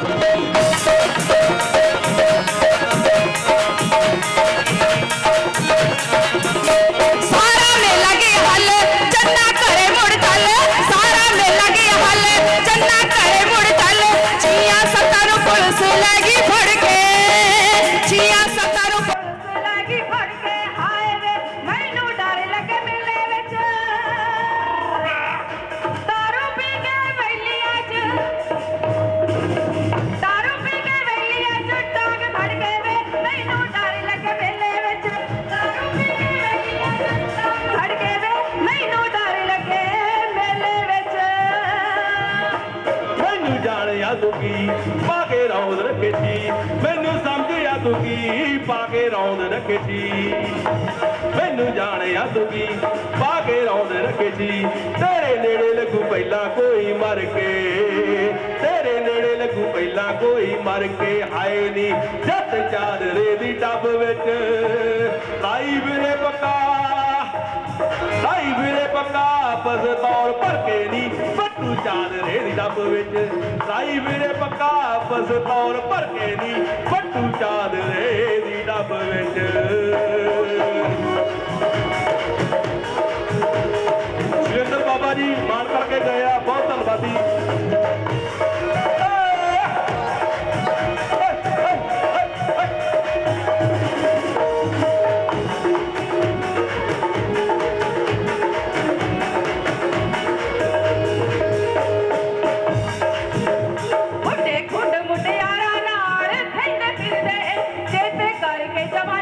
ਸਾਰਾ ਮੈਨੂੰ ਜਾਣਿਆ ਤੂੰ ਕੀ? ਪਾ ਕੇ ਰੌਂਦ ਰੱਖੇਤੀ। ਮੈਨੂੰ ਸਮਝਿਆ ਤੂੰ ਕੀ? ਪਾ ਕੇ ਰੌਂਦ ਰੱਖੇਤੀ। ਮੈਨੂੰ ਜਾਣਿਆ ਤੂੰ ਕੀ? ਪਾ ਕੇ ਰੌਂਦ ਰੱਖੇਤੀ। ਤੇਰੇ ਨੇੜੇ ਲੱਗੂ ਪਹਿਲਾਂ ਕੋਈ ਮਰ ਕੇ। ਤੇਰੇ ਨੇੜੇ ਲੱਗੂ ਪਹਿਲਾਂ ਕੋਈ ਮਰ ਕੇ। ਹਾਏ ਨੀ, ਜੱਟ ਚਾਦਰੇ ਦੀ ਟੱਬ ਵਿੱਚ। ਵਾਪਸ ਆਪਸ ਤੌਰ ਭਰ ਕੇ ਨੀ ਪੱਟੂ ਚਾਦਰੇ ਦੀ ਡੱਬ ਵਿੱਚ। ਸਾਈ ਵੀਰੇ ਪੱਕਾ ਆਪਸ ਤੌਰ ਭਰ ਕੇ ਨੀ ਪੱਟੂ ਚਾਦਰੇ ਦੀ ਡੱਬ ਵਿੱਚ।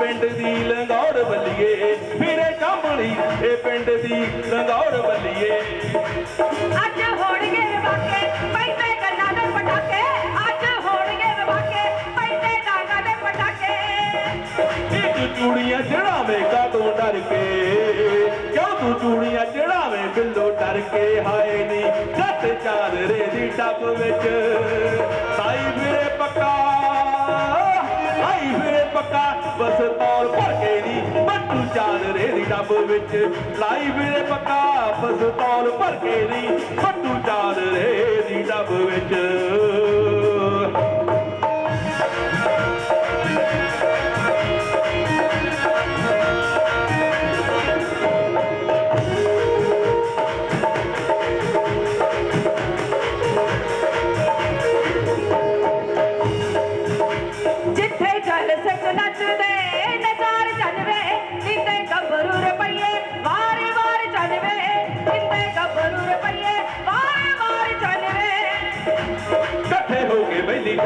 ਪਿੰਡ ਦੀ ਲੰਗੌੜ ਬੱਲੀਏ ਫਿਰੇ ਚਾਂਬਣੀ ਇਹ ਪਿੰਡ ਦੀ ਲੰਗੌੜ ਬੱਲੀਏ ਅੱਜ ਹੋਣਗੇ ਵਾਕੇ ਪੈਂਦੇ ਕੰਨਾਂ ਦੇ ਪਟਾਕੇ। ਅੱਜ ਹੋਣਗੇ ਵਾਕੇ ਪੈਂਦੇ ਡਾਂਗਾਂ ਦੇ ਪਟਾਕੇ। ਇੱਕ ਚੂੜੀਆਂ ਚੜਾਵੇਂ ਕਾਟੋਂ ਡਰ ਕੇ ਕਿਉਂ ਤੂੰ ਚੂੜੀਆਂ ਚੜਾਵੇਂ ਬਿੱਲੋ ਡਰ ਕੇ? ਹਾਏ ਨੀ ਜੱਟ ਚਾਦਰੇ ਦੀ ਟੱਬ ਵਿੱਚ। ਚਾਦਰੇ ਵਿੱਚ ਲਾਈ ਵੀਰੇ ਪੱਕਾ ਬਸ ਤੌਰ ਭਰ ਕੇ ਨੀ ਚਾਲ ਚਾਦਰੇ ਦੀ ਡੱਬ ਵਿੱਚ।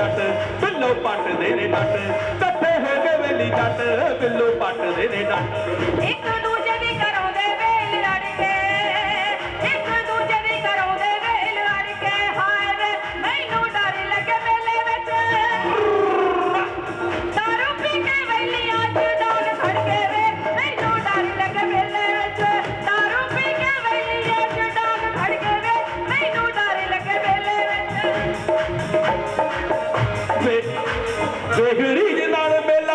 ਜੱਟ, ਬਿੱਲੋ ਪੱਟ ਦੇ ਨੇ ਡੱਟ ਇਕੱਠੇ ਹੋ ਕੇ ਬੈਲੀ ਜੱਟ, ਬਿੱਲੋ ਪੱਟ ਦੇ ਨੇ ਡੱਟ ਵੇਗਰੀ ਦੇ ਨਾਲ ਮੇਲਾ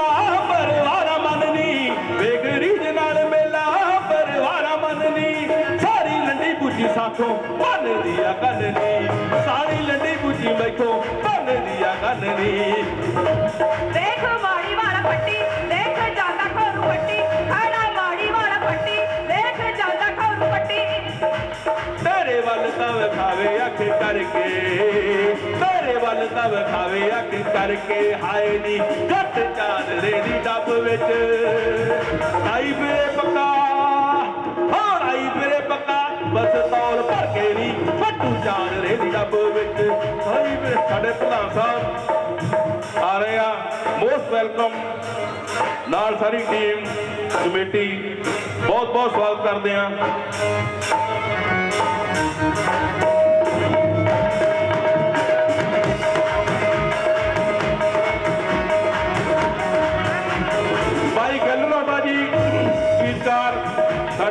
ਪਰਵਾਰਾ ਮੰਨਨੀ ਵੇਗਰੀ ਦੇ ਨਾਲ ਮੇਲਾ ਪਰਵਾਰਾ ਮੰਨਨੀ ਸਾਰੀ ਲੰਡੀ ਬੁੱਝੀ ਸਾਥੋਂ ਬੰਨਦੀ ਆ ਕੰਨਨੀ ਸਾਰੀ ਲੰਡੀ ਬੁੱਝੀ ਮੈਥੋਂ ਬੰਨਦੀ ਆ ਕੰਨਨੀ ਦੇਖ ਮਾੜੀ ਵਾਲਾ ਪੱਟੀ ਦੇਖ ਜਾਂਦਾ ਖੋਰੂ ਪੱਟੀ ਖੜਾ ਮਾੜੀ ਵਾਲਾ ਪੱਟੀ ਦੇਖ ਜਾਂਦਾ ਖੋਰੂ ਪੱਟੀ। ਤੇਰੇ ਵੱਲ ਤਾਂ ਵਿਖਾਵੇ ਅੱਖ ਕਰਕੇ। ਤੇਰੇ ਵੱਲ ਤਾਂ ਵਿਖਾਵੇ ਅੱਖ ਕਰਕੇ, ਹਾਏ ਨੀ ਜੱਟ ਚਾਦਰੇ ਦੀ ਡੱਬ ਵਿੱਚ। ਆਈ ਵੀਰੇ ਪੱਕਾ, ਹੋਰ ਆਈ ਵੀਰੇ ਪੱਕਾ, ਬਸ ਤੌਲ ਭਰ ਕੇ ਨੀ ਫੱਟੂ ਚਾਦਰੇ ਦੀ ਡੱਬ ਵਿੱਚ। ਆਈ ਵੀਰੇ ਸਾਡੇ ਭਲਾ ਸਾਹਿਬ ਮੋਸਟ ਵੈਲਕਮ ਨਾਲ ਸਾਰੀ ਟੀਮ ਕਮੇਟੀ ਬਹੁਤ ਬਹੁਤ ਸਵਾਗਤ ਕਰਦੇ ਹਾਂ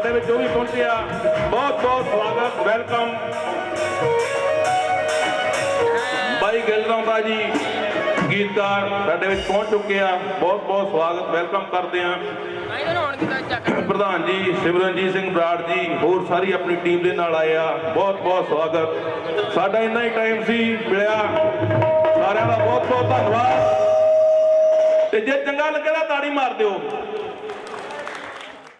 ਸਾਡੇ ਵਿੱਚ ਉਹ ਵੀ ਪਹੁੰਚਿਆ, ਬਹੁਤ ਬਹੁਤ ਸਵਾਗਤ ਵੈਲਕਮ ਭਾਈ ਗੱਲਣਾ ਬਾਜੀ ਗੀਤਕਾਰ ਸਾਡੇ ਵਿੱਚ ਪਹੁੰਚ ਚੁੱਕੇ ਆ। ਬਹੁਤ ਬਹੁਤ ਸਵਾਗਤ ਵੈਲਕਮ ਕਰਦੇ ਆ। ਪ੍ਰਧਾਨ ਜੀ, ਸਿਮਰਨਜੀਤ ਸਿੰਘ ਬਰਾੜ ਜੀ, ਹੋਰ ਸਾਰੀ ਆਪਣੀ ਟੀਮ ਦੇ ਨਾਲ ਆਏ ਆ। ਬਹੁਤ ਬਹੁਤ ਸਵਾਗਤ। ਸਾਡਾ ਇੰਨਾ ਹੀ ਟਾਈਮ ਸੀ, ਮਿਲਿਆ। ਸਾਰਿਆਂ ਦਾ ਬਹੁਤ ਬਹੁਤ ਧੰਨਵਾਦ। ਤੇ ਜੇ ਚੰਗਾ ਲੱਗੇ ਤਾਂ ਤਾੜੀ ਮਾਰ ਦਿਓ।